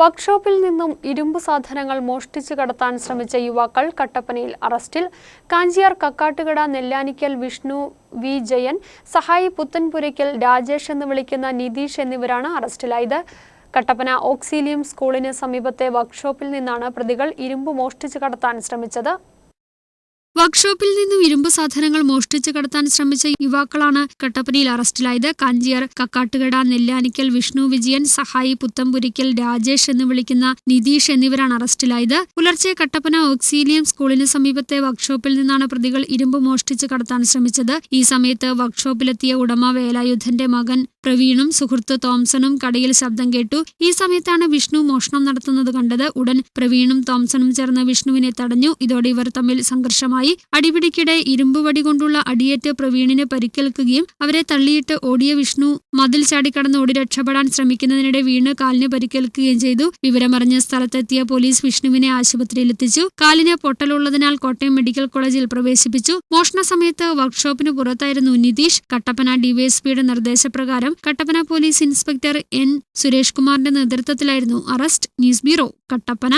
വർക്ക്ഷോപ്പിൽ നിന്നും ഇരുമ്പ് സാധനങ്ങൾ മോഷ്ടിച്ചു കടത്താൻ ശ്രമിച്ച യുവാക്കൾ കട്ടപ്പനയിൽ അറസ്റ്റിൽ. കാഞ്ചിയാർ കക്കാട്ടുകട നെല്ലാനിക്കൽ വിഷ്ണു വി. ജയൻ സഹായി പുത്തൻപുരയ്ക്കൽ രാജേഷ് എന്ന് വിളിക്കുന്ന നിതീഷ് എന്നിവരാണ് അറസ്റ്റിലായത്. കട്ടപ്പന ഓക്സിലിയം സ്കൂളിന് സമീപത്തെ വർക്ക്ഷോപ്പിൽ നിന്നാണ് പ്രതികൾ ഇരുമ്പ് മോഷ്ടിച്ചു കടത്താൻ ശ്രമിച്ചത്. വർക്ക്ഷോപ്പിൽ നിന്നും ഇരുമ്പ് സാധനങ്ങൾ മോഷ്ടിച്ചു കടത്താൻ ശ്രമിച്ച യുവാക്കളാണ് കട്ടപ്പനയിൽ അറസ്റ്റിലായത്. കാഞ്ചിയർ കക്കാട്ടുകട നെല്ലാനിക്കൽ വിഷ്ണു വിജയൻ സഹായി പുത്തമ്പുരിക്കൽ രാജേഷ് എന്ന് വിളിക്കുന്ന നിതീഷ് എന്നിവരാണ് അറസ്റ്റിലായത്. പുലർച്ചെ കട്ടപ്പന ഓക്സീലിയം സ്കൂളിന് സമീപത്തെ വർക്ക്ഷോപ്പിൽ നിന്നാണ് പ്രതികൾ ഇരുമ്പ് മോഷ്ടിച്ചു കടത്താൻ ശ്രമിച്ചത്. ഈ സമയത്ത് വർക്ക്ഷോപ്പിലെത്തിയ ഉടമ വേലായുധന്റെ മകൻ പ്രവീണും സുഹൃത്ത് തോംസണും കടയിൽ ശബ്ദം കേട്ടു. ഈ സമയത്താണ് വിഷ്ണു മോഷണം നടത്തുന്നത് കണ്ടത്. ഉടൻ പ്രവീണും തോംസണും ചേർന്ന് വിഷ്ണുവിനെ തടഞ്ഞു. ഇതോടെ ഇവർ തമ്മിൽ സംഘർഷമായി. അടിപിടിക്കിടെ ഇരുമ്പുവടി കൊണ്ടുള്ള അടിയേറ്റ് പ്രവീണിന് പരിക്കേൽക്കുകയും അവരെ തള്ളിയിട്ട് ഓടിയ വിഷ്ണു മതിൽ ചാടിക്കടന്ന് ഓടി രക്ഷപ്പെടാൻ ശ്രമിക്കുന്നതിനിടെ വീണ് കാലിന് പരിക്കേൽക്കുകയും ചെയ്തു. വിവരമറിഞ്ഞ സ്ഥലത്തെത്തിയ പോലീസ് വിഷ്ണുവിനെ ആശുപത്രിയിൽ എത്തിച്ചു. കാലിന് പൊട്ടലുള്ളതിനാൽ കോട്ടയം മെഡിക്കൽ കോളേജിൽ പ്രവേശിപ്പിച്ചു. മോഷണ സമയത്ത് വർക്ക്ഷോപ്പിന് പുറത്തായിരുന്നു നിതീഷ്. കട്ടപ്പന ഡിവൈഎസ്പിയുടെ നിർദ്ദേശപ്രകാരം Kattappana police inspector N Suresh കുമാറിന്റെ നേതൃത്വത്തിലായിരുന്നു അറസ്റ്റ് ന്യൂസ് ബ്യൂറോ കട്ടപ്പന.